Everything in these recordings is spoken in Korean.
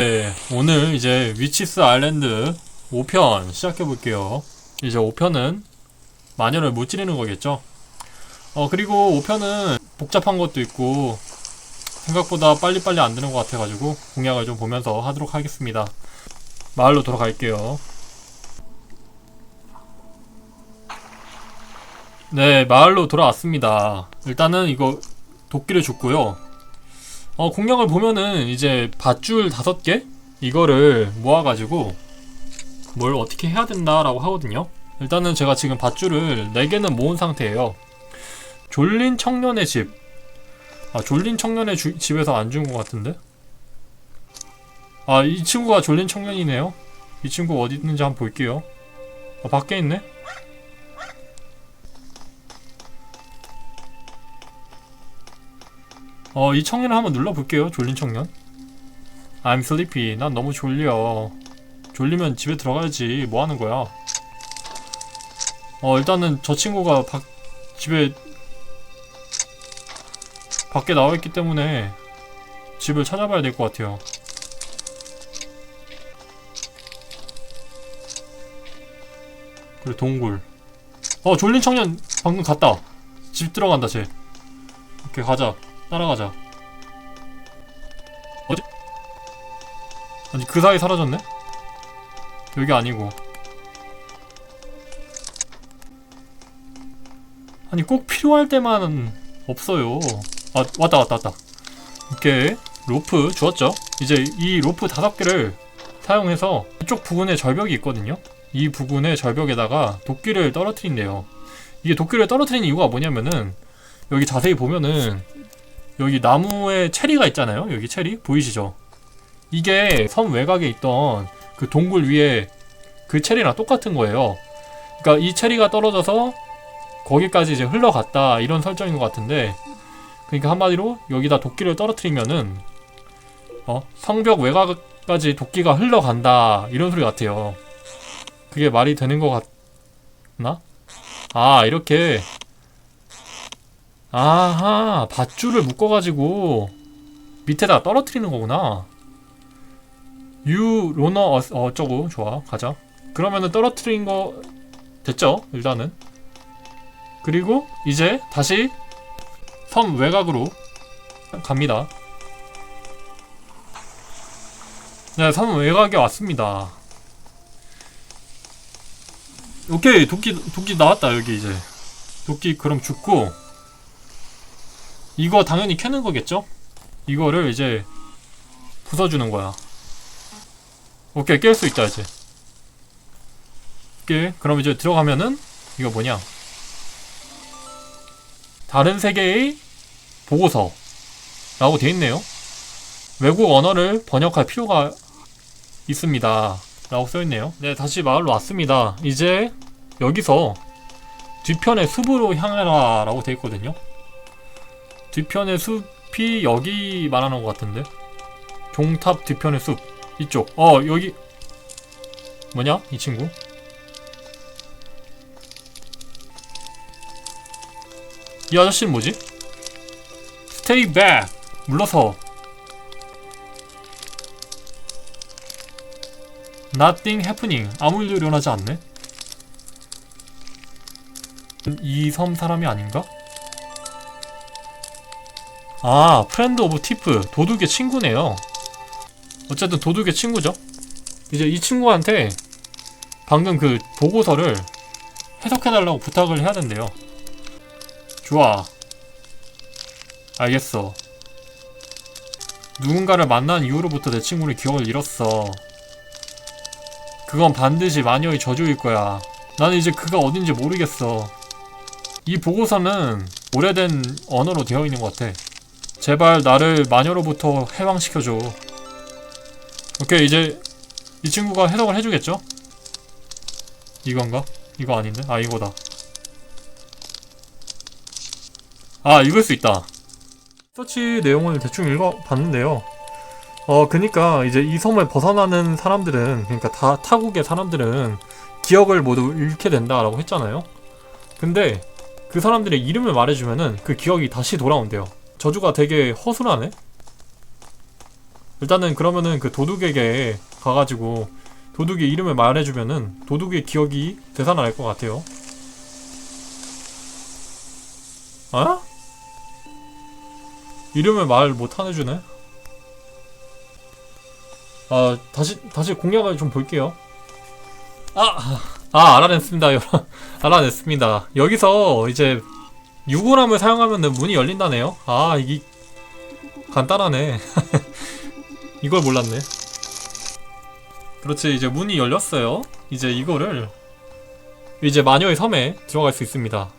네, 오늘 이제 위치스 아일랜드 5편 시작해 볼게요. 이제 5편은 마녀를 못 지르는 거겠죠. 어, 그리고 5편은 복잡한 것도 있고 생각보다 빨리빨리 안 되는 것 같아가지고 공략을 좀 보면서 하도록 하겠습니다. 마을로 돌아갈게요. 네, 마을로 돌아왔습니다. 일단은 이거 도끼를 줬고요. 어, 공략을 보면은 이제 밧줄 다섯 개 이거를 모아가지고 뭘 어떻게 해야 된다라고 하거든요. 일단은 제가 지금 밧줄을 네 개는 모은 상태예요. 졸린 청년의 집. 아, 졸린 청년의 주- 집에서 안 준 것 같은데? 아, 이 친구가 졸린 청년이네요. 이 친구 어디 있는지 한번 볼게요. 아, 밖에 있네? 어, 이 청년을 한번 눌러볼게요. 졸린 청년. I'm sleepy. 난 너무 졸려. 졸리면 집에 들어가야지. 뭐 하는 거야? 어, 일단은 저 친구가 밖, 집에, 밖에 나와 있기 때문에 집을 찾아봐야 될 것 같아요. 그리고 동굴. 어, 졸린 청년 방금 갔다. 집 들어간다, 쟤. 오케이, 가자. 따라가자. 어디? 아니 그 사이 사라졌네? 여기 아니고. 아니 꼭 필요할 때만 없어요. 아 왔다 왔다 왔다. 오케이 로프 주었죠. 이제 이 로프 다섯 개를 사용해서 이쪽 부근에 절벽이 있거든요. 이 부근의 절벽에다가 도끼를 떨어뜨린대요. 이게 도끼를 떨어뜨리는 이유가 뭐냐면은 여기 자세히 보면은 여기 나무에 체리가 있잖아요. 여기 체리 보이시죠? 이게 섬 외곽에 있던 그 동굴 위에 그 체리랑 똑같은 거예요. 그러니까 이 체리가 떨어져서 거기까지 이제 흘러갔다 이런 설정인 것 같은데 그러니까 한마디로 여기다 도끼를 떨어뜨리면은 어 성벽 외곽까지 도끼가 흘러간다 이런 소리 같아요. 그게 말이 되는 것 같나? 아 이렇게 아하 밧줄을 묶어가지고 밑에다 떨어뜨리는 거구나. 유 로너 어, 어쩌고. 좋아 가자. 그러면은 떨어뜨린 거 됐죠 일단은? 그리고 이제 다시 섬 외곽으로 갑니다. 네 섬 외곽에 왔습니다. 오케이 도끼 도끼 나왔다 여기 이제. 도끼 그럼 죽고 이거 당연히 캐는 거겠죠? 이거를 이제 부숴주는 거야. 오케이, 깰 수 있다, 이제. 오케이, 그럼 이제 들어가면은, 이거 뭐냐. 다른 세계의 보고서. 라고 돼 있네요. 외국 언어를 번역할 필요가 있습니다. 라고 써 있네요. 네, 다시 마을로 왔습니다. 이제 여기서 뒤편의 숲으로 향해라. 라고 돼 있거든요. 뒤편의 숲이 여기 말하는 것 같은데? 종탑 뒤편의 숲. 이쪽. 어 여기. 뭐냐? 이 친구? 이 아저씨는 뭐지? Stay back 물러서. Nothing happening. 아무 일도 일어나지 않네. 이 섬 사람이 아닌가? 아, 프렌드 오브 티프. 도둑의 친구네요. 어쨌든 도둑의 친구죠. 이제 이 친구한테 방금 그 보고서를 해석해달라고 부탁을 해야 된대요. 좋아. 알겠어. 누군가를 만난 이후로부터 내 친구는 기억을 잃었어. 그건 반드시 마녀의 저주일 거야. 나는 이제 그가 어딘지 모르겠어. 이 보고서는 오래된 언어로 되어 있는 것 같아. 제발 나를 마녀로부터 해방시켜줘. 오케이 이제 이 친구가 해석을 해주겠죠? 이건가? 이거 아닌데? 아 이거다. 아 읽을 수 있다. 서치 내용을 대충 읽어봤는데요. 어 그니까 이제 이 섬을 벗어나는 사람들은 그러니까 다 타국의 사람들은 기억을 모두 잃게 된다라고 했잖아요. 근데 그 사람들의 이름을 말해주면은 그 기억이 다시 돌아온대요. 저주가 되게 허술하네? 일단은 그러면은 그 도둑에게 가가지고 도둑의 이름을 말해주면은 도둑의 기억이 되살아날 것 같아요. 어? 이름을 말 못하내주네? 아, 다시, 다시 공략을 좀 볼게요. 아, 아, 알아냈습니다, 여러분. 알아냈습니다. 여기서 이제 유골함을 사용하면 문이 열린다네요. 아, 이게 간단하네. 이걸 몰랐네. 그렇지, 이제 문이 열렸어요. 이제 이거를 이제 마녀의 섬에 들어갈 수 있습니다.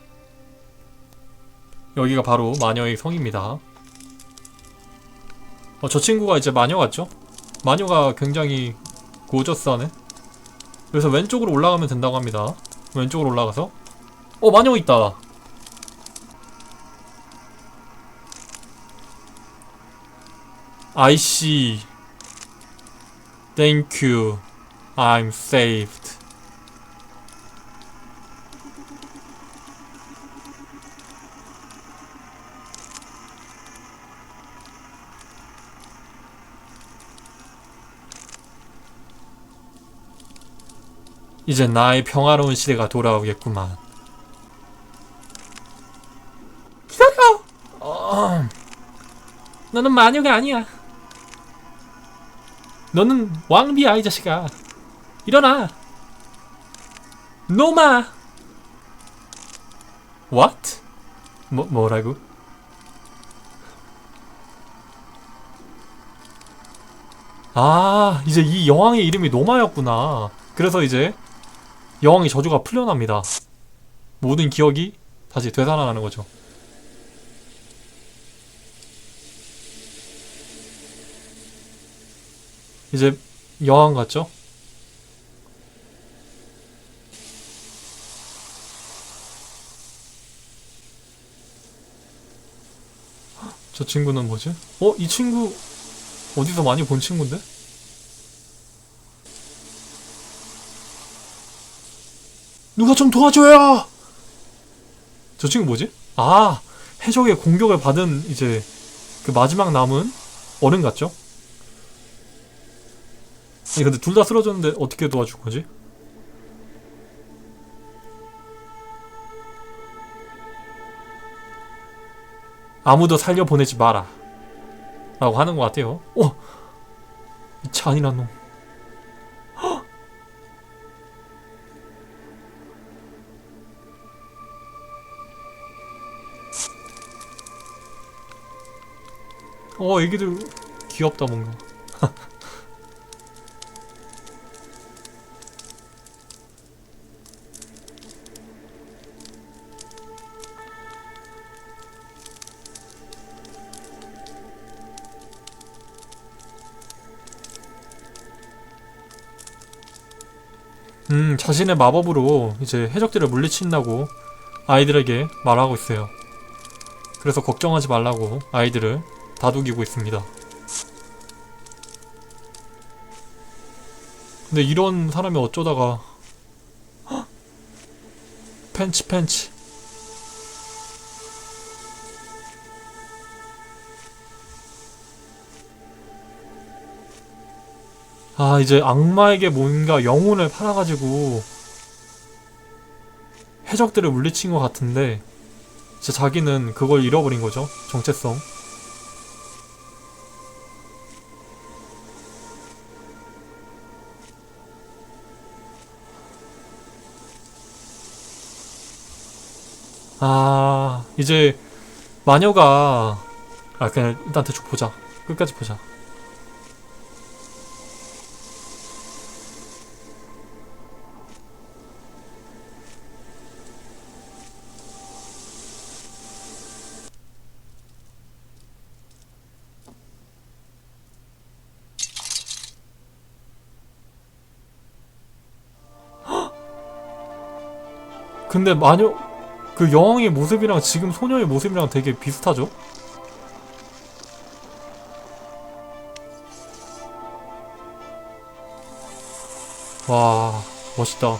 여기가 바로 마녀의 성입니다. 어, 저 친구가 이제 마녀 같죠? 마녀가 굉장히 고저스하네. 그래서 왼쪽으로 올라가면 된다고 합니다. 왼쪽으로 올라가서 어 마녀 있다. I see. Thank you. I'm saved. 이제 나의 평화로운 시대가 돌아오겠구만. 기다려! 어... 너는 마녀가 아니야. 너는 왕비야, 이 자식아. 일어나! 노마! What? 뭐, 뭐라고? 아, 이제 이 여왕의 이름이 노마였구나. 그래서 이제 여왕의 저주가 풀려납니다. 모든 기억이 다시 되살아나는 거죠. 이제 여왕 같죠? 헉, 저 친구는 뭐지? 어? 이 친구 어디서 많이 본 친구인데? 누가 좀 도와줘요! 저 친구 뭐지? 아, 해적의 공격을 받은 이제 그 마지막 남은 어른 같죠? 아니 근데 둘 다 쓰러졌는데 어떻게 도와줄 거지? 아무도 살려보내지 마라 라고 하는 것 같아요 어! 이 잔인한 놈 헉! 어 애기들 귀엽다 뭔가 음, 자신의 마법으로 이제 해적들을 물리친다고 아이들에게 말하고 있어요. 그래서 걱정하지 말라고 아이들을 다독이고 있습니다. 근데 이런 사람이 어쩌다가 헉! 팬치 팬치 아 이제 악마에게 뭔가 영혼을 팔아가지고 해적들을 물리친 것 같은데 진짜 자기는 그걸 잃어버린 거죠 정체성. 아 이제 마녀가 아 그냥 일단 대충 보자. 끝까지 보자 근데 마녀 그 여왕의 모습이랑 지금 소녀의 모습이랑 되게 비슷하죠? 와 멋있다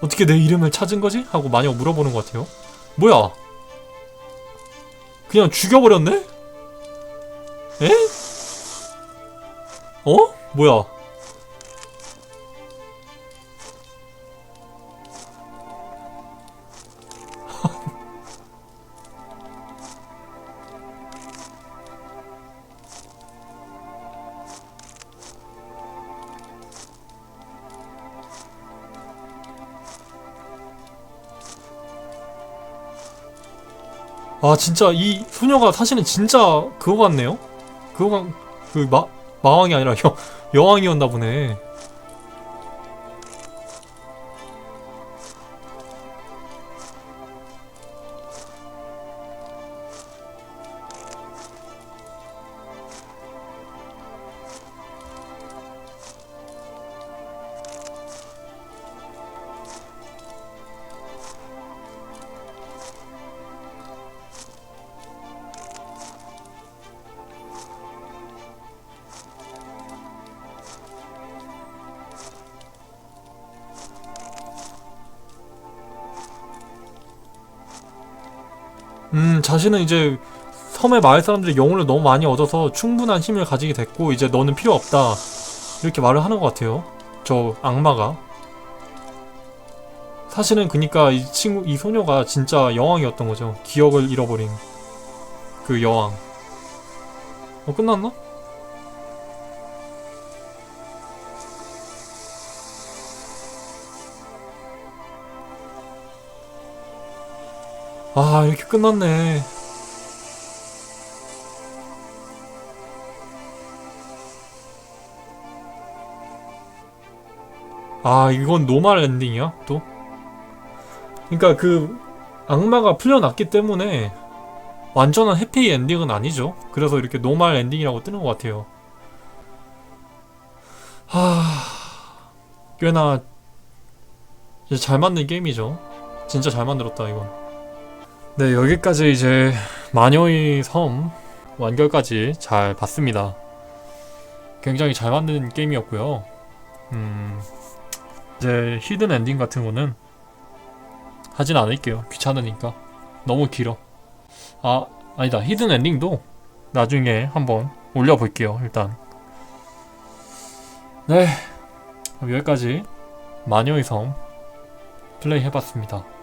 어떻게 내 이름을 찾은 거지? 하고 마녀 물어보는 것 같아요 뭐야 그냥 죽여버렸네? 에? 어? 뭐야? 아 진짜 이 소녀가 사실은 진짜 그거 같네요. 그거 그 마 마왕이 아니라 여 여왕이었나 보네. 음 자신은 이제 섬의 마을 사람들이 영혼을 너무 많이 얻어서 충분한 힘을 가지게 됐고 이제 너는 필요 없다 이렇게 말을 하는 것 같아요. 저 악마가 사실은 그니까 이 친구 이 소녀가 진짜 여왕이었던 거죠. 기억을 잃어버린 그 여왕. 어 끝났나? 아 이렇게 끝났네. 아 이건 노말 엔딩이야 또? 그러니까 그 악마가 풀려났기 때문에 완전한 해피 엔딩은 아니죠. 그래서 이렇게 노말 엔딩이라고 뜨는 것 같아요. 하 꽤나 잘 만든 게임이죠. 진짜 잘 만들었다 이건. 네 여기까지 이제 마녀의 섬 완결까지 잘 봤습니다. 굉장히 잘 만든 게임이었고요. 음 이제 히든 엔딩 같은 거는 하진 않을게요. 귀찮으니까. 너무 길어. 아, 아니다. 히든 엔딩도 나중에 한번 올려볼게요. 일단. 네. 여기까지 마녀의 섬 플레이 해봤습니다.